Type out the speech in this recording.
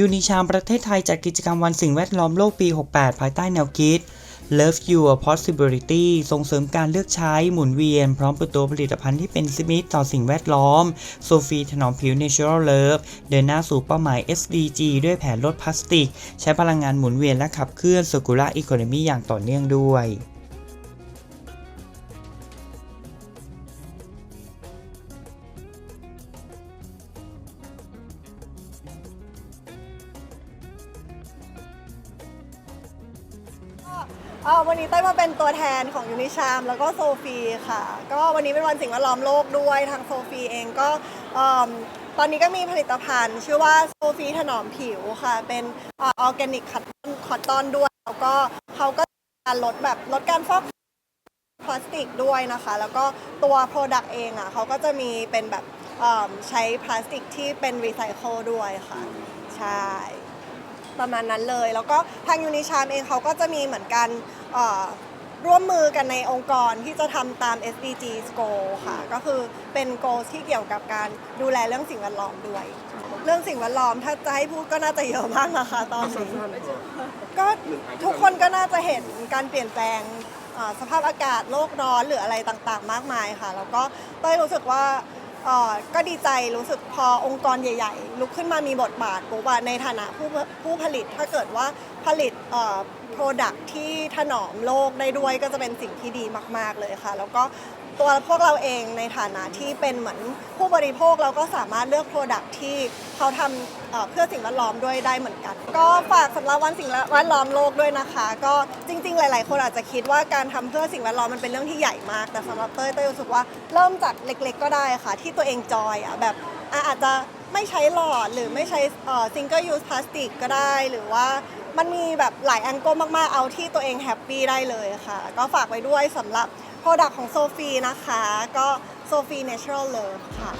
ยูนิชามประเทศไทยจัดกิจกรรมวันสิ่งแวดล้อมโลกปี 68 ภายใต้แนวคิด Love Your Possibility ส่งเสริมการเลือกใช้หมุนเวียน พร้อมเปิดตัวผลิตภัณฑ์ที่เป็นซิมิตรต่อสิ่งแวดล้อม โซฟีถนอมผิว Natural Love เดินหน้าสู่เป้าหมาย SDG ด้วยแผนลดพลาสติก ใช้พลังงานหมุนเวียนและขับเคลื่อน Circular Economy อย่างต่อเนื่องด้วย อ่อวันนี้เต้ยมาเป็นตัวแทนของยูนิชามแล้วก็โซฟีค่ะ ก็วันนี้เป็นวันสิ่งแวดล้อมโลกด้วยทางโซฟีเองก็เอิ่มตอนนี้ก็มีผลิตภัณฑ์ ชื่อว่าโซฟีถนอมผิวค่ะ เป็นออร์แกนิกคัตคอตตอนด้วย แล้วก็เขาก็การลดแบบลดการฟอกพลาสติกด้วยนะคะ แล้วก็ตัว Product เองอะเขาก็จะมีเป็นแบบเอิ่มใช้พลาสติกที่เป็นรีไซเคิลด้วยค่ะ ใช่ ประมาณนั้นเลย แล้วก็ทางยูนิชามเองเขาก็จะมีเหมือนกันร่วมมือกันในองค์กรที่จะทำตาม SDG goal ค่ะ ก็คือเป็น goal ที่เกี่ยวกับการดูแลเรื่องสิ่งแวดล้อมด้วย เรื่องสิ่งแวดล้อมถ้าจะให้พูดก็น่าจะเยอะมากนะคะตอนนี้ก็ทุกคนก็น่าจะเห็นการเปลี่ยนแปลงสภาพอากาศโลกร้อนหรืออะไรต่างๆ มากมายค่ะ แล้วก็เต้ยรู้สึกว่า เอ่อก็ดีใจรู้สึกพอองค์กรใหญ่ ๆ ลุกขึ้นมามีบทบาทปุ๊บอะในฐานะผู้ผู้ผลิตถ้าเกิดว่าผลิตเอ่อ product ที่ถนอมโลกได้ด้วยก็จะเป็นสิ่งที่ดีมาก ๆ เลยค่ะ แล้วก็ ตัวพวกเราเองในฐานะที่เป็นเหมือนผู้บริโภคเราก็สามารถเลือก Product ที่เขาทำเพื่อสิ่งแวดล้อมด้วยได้เหมือนกัน ก็ฝากสำหรับวันสิ่งแวดล้อมโลกด้วยนะคะ ก็จริง ๆ หลาย ๆ คนอาจจะคิดว่าการทำเพื่อสิ่งแวดล้อมมันเป็นเรื่องที่ใหญ่มาก แต่สำหรับเต้ยเต้ยรู้สึกว่าเริ่มจากเล็ก ๆ ก็ได้ค่ะ ที่ตัวเองจอยอะแบบอาจจะไม่ใช้หลอดหรือไม่ใช้ซิงเกิลยูสพลาสติกก็ได้ หรือว่ามันมีแบบหลายแองเกิลมาก ๆ เอาที่ตัวเองแฮปปี้ได้เลยค่ะ ก็ฝากไว้ด้วยสำหรับ โปรดักต์ของโซฟีนะคะ ก็โซฟีเนเชอรัลเลิฟค่ะ